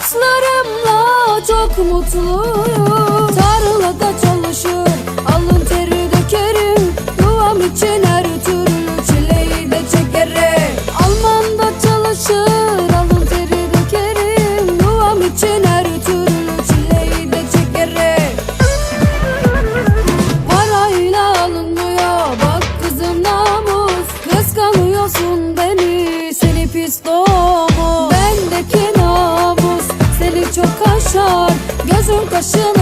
Evlatlarımla çok mutluyum Tarlada çalışır alın teri dökerim. Yuvam için her türlü çileyi de çekerim. Almanda çalışır alın teri dökerim. Yuvam için her türlü çileyi de çekerim. Parayla alınmıyor bak kızım namus. Kıskanıyorsun Gözün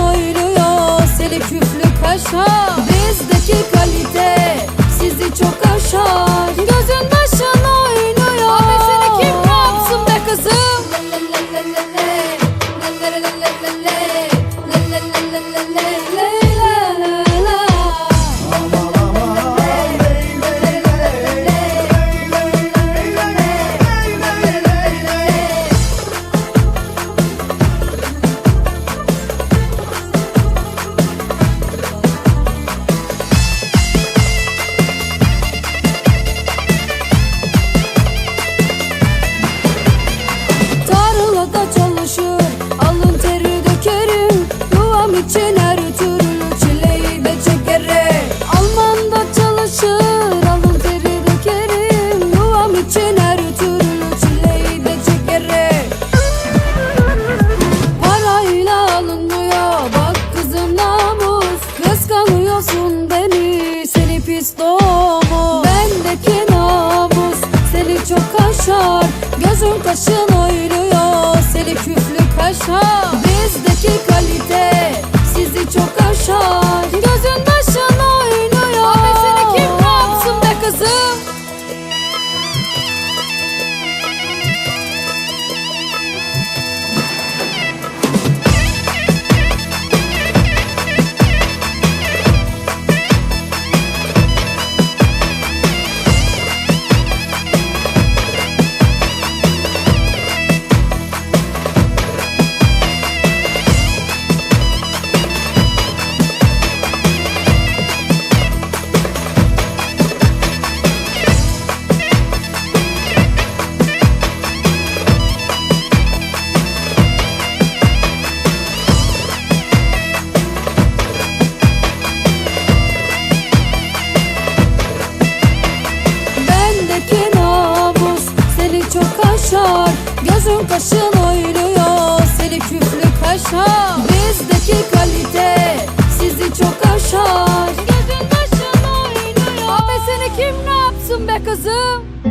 Kıskanıyorsun beni seni pis domuz Bendeki namus seni çok aşar. Gözün kaşın oynuyor seni küflü kaşar kaşın oynuyor seni küflü kaşar Bizdeki kalite sizi çok aşar. Gözün kaşın oynuyor Abi seni kim ne yapsın be kızım